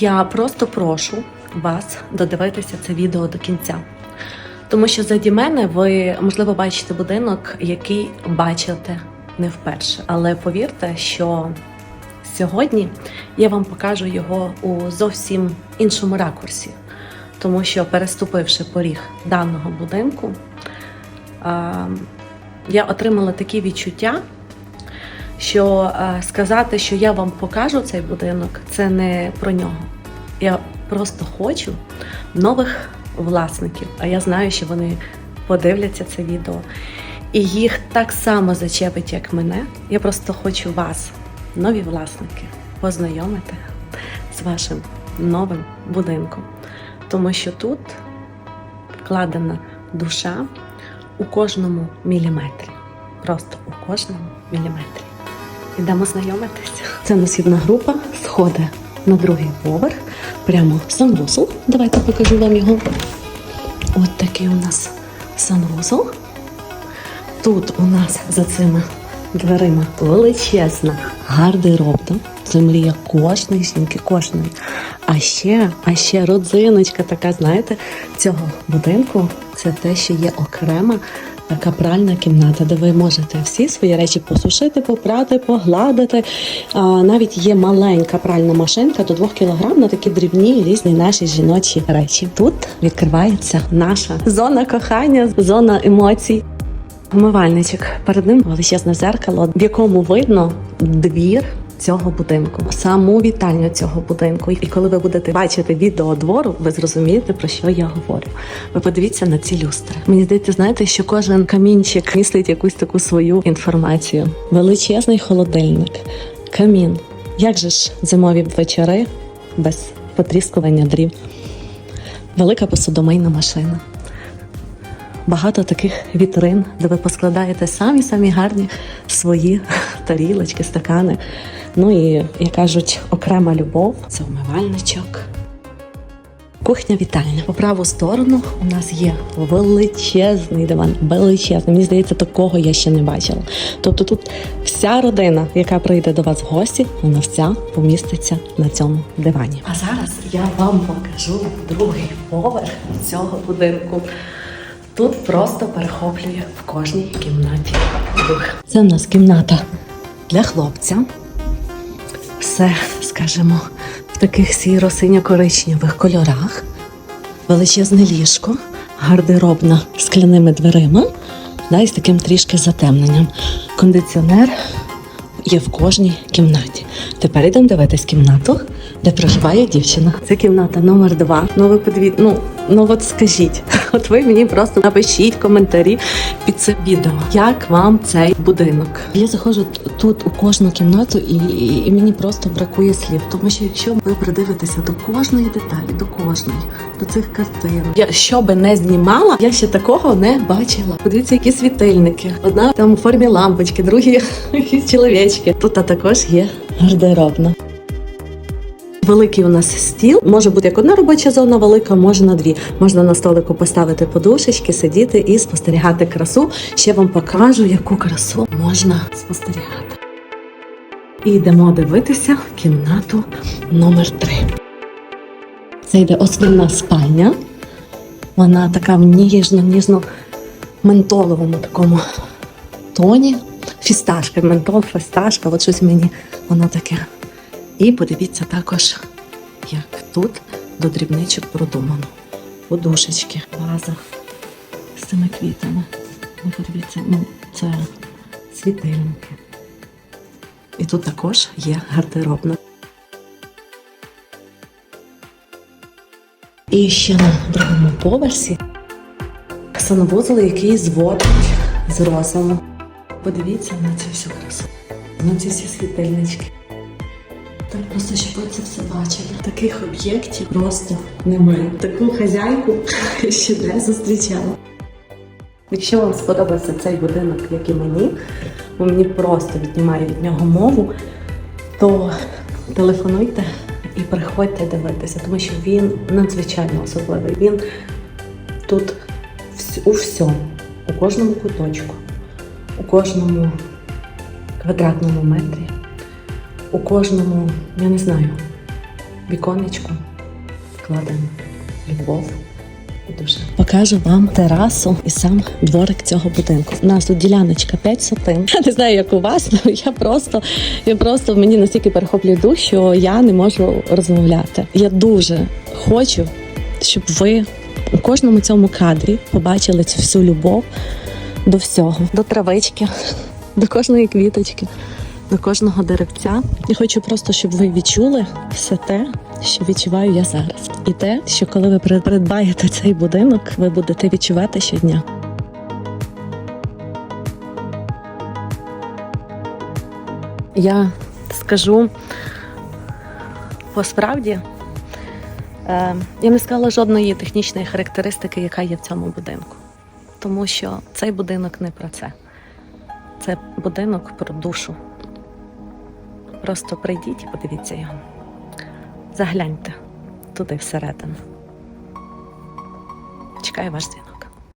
Я просто прошу вас додивитися це відео до кінця. Тому що заді мене ви, можливо, бачите будинок, який бачите не вперше. Але повірте, що сьогодні я вам покажу його у зовсім іншому ракурсі. Тому що, переступивши поріг даного будинку, я отримала такі відчуття, що е, сказати, що я вам покажу цей будинок, це не про нього. Я просто хочу нових власників, а я знаю, що вони подивляться це відео. І їх так само зачепить, як мене. Я просто хочу вас, нові власники, познайомити з вашим новим будинком. Тому що тут вкладена душа у кожному міліметрі. Просто у кожному міліметрі. Ідемо знайомитися. Це насівна група, сходи на другий поверх, прямо в санвузол. Давайте покажу вам його. От такий у нас санвузол. Тут у нас за цими дверима величезна гардеробна. Це мрія кожної жінки, кожної. А ще, а ще родзиночка така, знаєте, цього будинку це те, що є окрема така пральна кімната, де ви можете всі свої речі посушити, попрати, погладити. А, навіть є маленька пральна машинка до 2 кг на такі дрібні різні наші жіночі речі. Тут відкривається наша зона кохання, зона емоцій. Умивальничок. Перед ним величезне зеркало, в якому видно двір цього будинку, саму вітальню цього будинку. І коли ви будете бачити відео двору, ви зрозумієте про що я говорю. Ви подивіться на ці люстри. Мені здається, знаєте, що кожен камінчик містить якусь таку свою інформацію. Величезний холодильник, камін. Як же ж зимові вечори без потріскування дрів? Велика посудомийна машина багато таких вітрин, де ви поскладаєте самі самі гарні свої тарілочки, стакани. Ну і, як кажуть, окрема любов це умивальничок. Кухня вітальня. По праву сторону у нас є величезний диван, величезний. Мені здається, такого я ще не бачила. Тобто тут вся родина, яка прийде до вас в гості, вона вся поміститься на цьому дивані. А зараз я вам покажу другий поверх цього будинку. Тут просто перехоплює в кожній кімнаті дух. Це в нас кімната для хлопця. Все, скажімо, в таких сіро-синьо-коричневих кольорах. Величезне ліжко, гардеробна з скляними дверима, да, і з таким трішки затемненням. Кондиціонер є в кожній кімнаті. Тепер йдемо дивитись кімнату, де проживає дівчина. Це кімната номер два. Ну ви ну, ну от скажіть, от ви мені просто напишіть коментарі під цим відео. Як вам цей будинок? Я заходжу тут у кожну кімнату, і, і, і мені просто бракує слів. Тому що якщо ви придивитеся до кожної деталі, до кожної, до цих картин, я що би не знімала, я ще такого не бачила. Подивіться, які світильники. Одна там у формі лампочки, другі якісь чоловічки. Тут а також є гардеробна. Великий у нас стіл. Може бути як одна робоча зона велика, може на дві. Можна на столику поставити подушечки, сидіти і спостерігати красу. Ще вам покажу, яку красу можна спостерігати. І йдемо дивитися кімнату номер 3 Це йде основна спальня. Вона така в ніжно-ніжно ментоловому такому тоні. Фісташка, ментол, фісташка, от щось мені воно таке. І подивіться також, як тут до дрібничок продумано. Подушечки, ваза з цими квітами. Ви подивіться, ну, це світильники. І тут також є гардеробна. І ще на другому поверсі санвузол, який зводить з розуму. Подивіться на цю всю красу, на ці всі світильнички. Так просто щоб ви це все бачили. Таких об'єктів просто немає. Таку хазяйку ще не зустрічала. Якщо вам сподобався цей будинок, як і мені, бо мені просто віднімає від нього мову, то телефонуйте і приходьте дивитися, тому що він надзвичайно особливий. Він тут у всьому, у кожному куточку, у кожному квадратному метрі, у кожному, я не знаю, віконечку кладемо любов душу. Покажу вам терасу і сам дворик цього будинку. У нас тут діляночка 5 сотин. Я не знаю, як у вас, але я просто, я просто мені настільки перехоплює дух, що я не можу розмовляти. Я дуже хочу, щоб ви у кожному цьому кадрі побачили цю всю любов до всього, до травички, до кожної квіточки, до кожного деревця. Я хочу просто, щоб ви відчули все те, що відчуваю я зараз, і те, що коли ви придбаєте цей будинок, ви будете відчувати щодня. Я скажу по справді, е, я не сказала жодної технічної характеристики, яка є в цьому будинку. Тому що цей будинок не про це. Це будинок про душу. Просто прийдіть і подивіться його. Загляньте туди всередину. Чекаю ваш дзвінок.